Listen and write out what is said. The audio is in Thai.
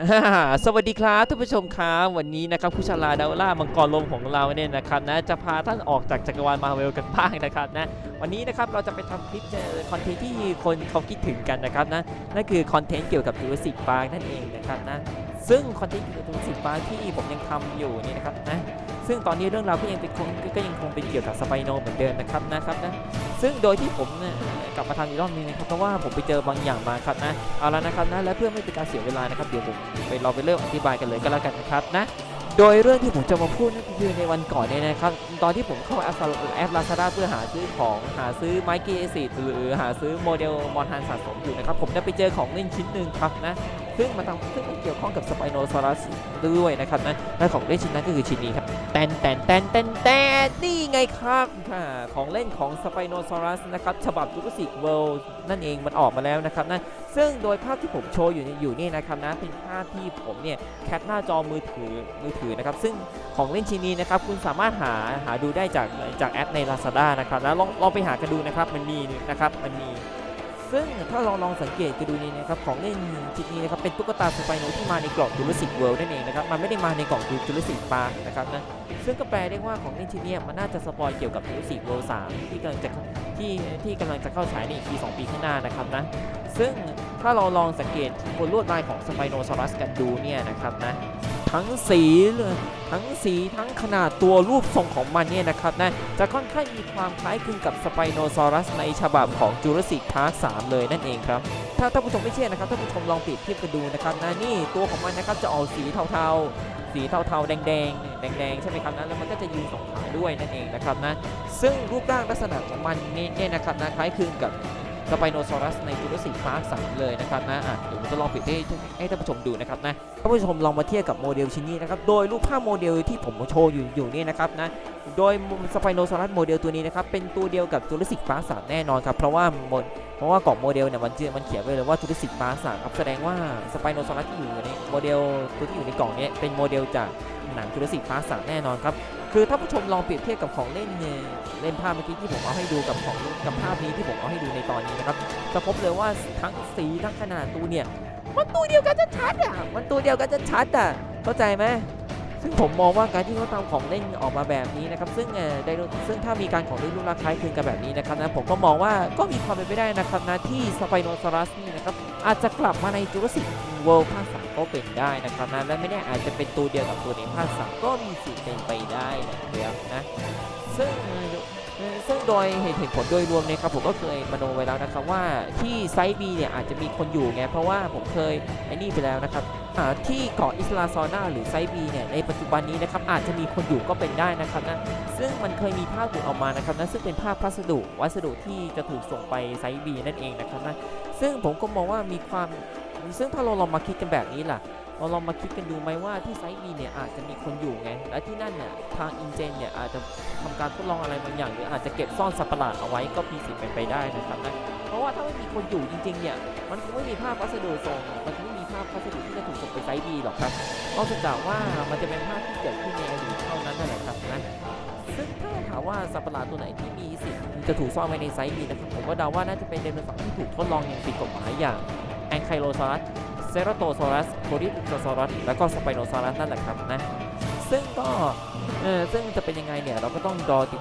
อ่าสวัสดีครับท่านผู้ชมครับวันนี้นะครับผู้ชาลาดาวล่ามังกรลมของเราเนี่ยนะครับนะจะพาท่านออกจากจักรวาลมาเวลกันบ้างนะครับนะวันนี้นะครับเราจะไปทำคลิปเจอคอนเทนต์ที่คนเขาคิดถึงกันนะครับนะนั่นคือคอนเทนต์เกี่ยวกับจูราสสิกพาร์นั่นเองนะครับนะซึ่งคอนเทนต์เกี่ยวกับจูราสสิกพาร์ที่ผมยังทำอยู่นี่นะครับนะ ซึ่งตอนนี้เรื่องราวก็ยังเป็นคงก็ยังคงเป็นเกี่ยวกับสไปโนเหมือนเดิมนะครับนะครับนะซึ่งโดยที่ผมกลับมาทำอีกรอบนึงนะครับเพราะว่าผมไปเจอบางอย่างมาครับนะเอาละนะครับนะและเพื่อไม่เป็นการเสียเวลานะครับเดี๋ยวผมไปเราไปเริ่มอธิบายกันเลยก็แล้วกันนะครับนะโดยเรื่องที่ผมจะมาพูดนั่นคือในวันก่อนเนี่ยนะครับ ตอนที่ผมเข้าแอปแอปลาซาด้าเพื่อหาซื้อของหาซื้อไมค์กีเกสิหรือหาซื้อโมเดลมอนฮันสะสมอยู่นะครับ ผมได้ไปเจอของเล่นชิ้นหนึ่งครับนะ ซึ่งมันทำซึ่งมันเกี่ยวข้องกับสไปโนซอรัสด้วยนะครับนะและของเล่นชิ้นนั้นก็คือชิ้นนี้ครับแตนแตนแตนแตนแตนนี่ไงครับค่ะของเล่นของสไปโนซอรัสนะครับฉบับ Jurassic World นั่นเองมันออกมาแล้วนะครับนะซึ่งโดยภาพที่ผมโชว์อยู่นี่ยอยู่นี่นะครับนะเป็นภาพที่ผมเนี่ยแคปหน้าจอมือถือมือถือนะครับซึ่งของเล่นชิ้นนี้นะครับคุณสามารถหาหาดูได้จากจากแอปใน Lazada นะครับนะลองลองไปหากันดูนะครับมันมีนะครับมันมี ซึ่งถ้าลองลองสังเกตกันดูนี่นะครับของเล่นชิ้นนี้นะครับเป็นตุ๊กตาสไปโนที่มาในกล่อง Jurassic World นั่นเองนะครับมันไม่ได้มาในกล่อง Jurassic Park นะครับนะซึ่งก็แปลได้ว่าของเล่นชิ้นนี้มันน่าจะสปอยเกี่ยวกับ Jurassic World 3ที่กำลังจะที่ที่กำลังจะเข้าฉายในอีกปี2ปีข้างหน้านะครับนะซึ่งถ้าเราลองสังเกตบนลวดลายของสไปโนซอรัสกันดูเนี่ยนะครับนะ ทั้งสีเลยทั้งสีทั้งขนาดตัวรูปทรงของมันเนี่ยนะครับนะจะค่อนข้างมีความคล้ายคลึงกับสไปโนซอรัสในฉบับของ Jurassic Park 3เลยนั่นเองครับถ้าท่านผู้ชมไม่เชื่อนะครับท่านผู้ชมลองเปรียบเทียบกันดูนะครับนะนี่ตัวของมันนะครับจะออกสีเทาๆ สีเทาๆ แดงๆแดงๆใช่ไหมครับนะแล้วมันก็จะยืนสองขาด้วยนั่นเองนะครับนะซึ่งรูปร่างลักษณะของมันเนี่ยนะครับนะคล้ายคลึงกับ สไปโนซอรัสในจูราสสิกพาร์ค3เลยนะครับนะอะเดี๋ยวผมจะลองเปรียบเทียบให้ท่านผู้ชมดูนะครับนะท่านผู้ชมลองมาเทียบกับโมเดลชิ้นนี้นะครับโดยรูปภาพโมเดลที่ผมโชว์อยู่อยู่นี่นะครับนะโดยสไปโนซอรัสโมเดลตัวนี้นะครับเป็นตัวเดียวกับจูราสสิกพาร์ค3แน่นอนครับเพราะว่าโมดเพราะว่ากล่องโมเดลเนี่ยมันเมันเขียนไว้เลยว่าจูราสสิกพาร์ค3ครับแสดงว่าสไปโนซอรัสที่อยู่ในโมเดลตัวที่อยู่ในกล่องนี้เป็นโมเดลจากหนังจูราสสิกพาร์ค3แน่นอนครับ คือถ้าผู้ชมลองเปรียบเทียบกับของเล่นเนี่ยเล่นภาพเมื่อกี้ที่ผมเอาให้ดูกับของกับภาพนี้ที่ผมเอาให้ดูในตอนนี้นะครับจะพบเลยว่าทั้งสีทั้งขนาดตัวเนี่ยมันตัวเดียวกันจะชัดอะมันตัวเดียวกันจะชัดอะเข้าใจไหม ซึ่งผมมองว่าการที่เขาทำของเล่นออกมาแบบนี้นะครับซึ่งเออไดโนซึ่งถ้ามีการของเล่นรูปร่างคล้ายคลึงกันแบบนี้นะครับนะผมก็มองว่าก็มีความเป็นไปได้นะครับนะที่สไปโนซอรัสนี่นะครับอาจจะกลับมาในจูราสสิกเวิลด์ภาคสามก็เป็นได้นะครับนะและไม่แน่อาจจะเป็นตัวเดียวกับตัวในภาคสามก็มีสิทธิ์เป็นไปได้นะครับนะซึ่ง ซึ่งโดยเหตุเหตุผลโดยรวมเนี่ยครับผมก็เคยมโนไว้แล้วนะครับว่าที่ไซต์บีเนี่ยอาจจะมีคนอยู่ไงเพราะว่าผมเคยไอ้นี่ไปแล้วนะครับที่เกาะอิสลาซอนาหรือไซต์บีเนี่ยในปัจจุบันนี้นะครับอาจจะมีคนอยู่ก็เป็นได้นะครับนะซึ่งมันเคยมีภาพหลุดออกมานะครับนะซึ่งเป็นภาพพัสดุวัสดุที่จะถูกส่งไปไซต์บีนั่นเองนะครับนะซึ่งผมก็มองว่ามีความซึ่งถ้าเราลองมาคิดกันแบบนี้ล่ะ เราลองมาคิดกันดูไหมว่าที่ไซต์บีเนี่ยอาจจะมีคนอยู่ไง และที่นั่นเนี่ยทางอินเจนเนี่ยอาจจะทำการทดลองอะไรบางอย่าง หรืออาจจะเก็บซ่อนสัตว์ประหลาดเอาไว้ก็มีสิทธิ์เป็นไปได้นะครับนะเพราะว่าถ้าไม่มีคนอยู่จริงๆเนี่ยมันคงไม่มีภาพวัสดุส่งมันคงไม่มีภาพวัสดุที่จะถูกส่งไปไซต์บีหรอกครับนอกจากว่ามันจะเป็นภาพที่เกิดขึ้นในอดีตเท่านั้นนั่นแหละครับนะซึ่งถ้าถามว่าสัตว์ประหลาดตัวไหนที่มีสิทธิ์จะถูกซ่อนไว้ในไซต์บีนะครับผมก็เดาว่าน่าจะเป็นไดโนเสาร์ที่ถูกทดลองอย่างผิดกฎหมายอย่างแองไคโลซอรัส เซโรโตซอรัสโคดิซอรัสแล้วก็สไปโนซอรัสนั่นแหละครับนะ ซึ่งก็เออซึ่งจะเป็นยังไงเนี่ย เราก็ต้องรอติด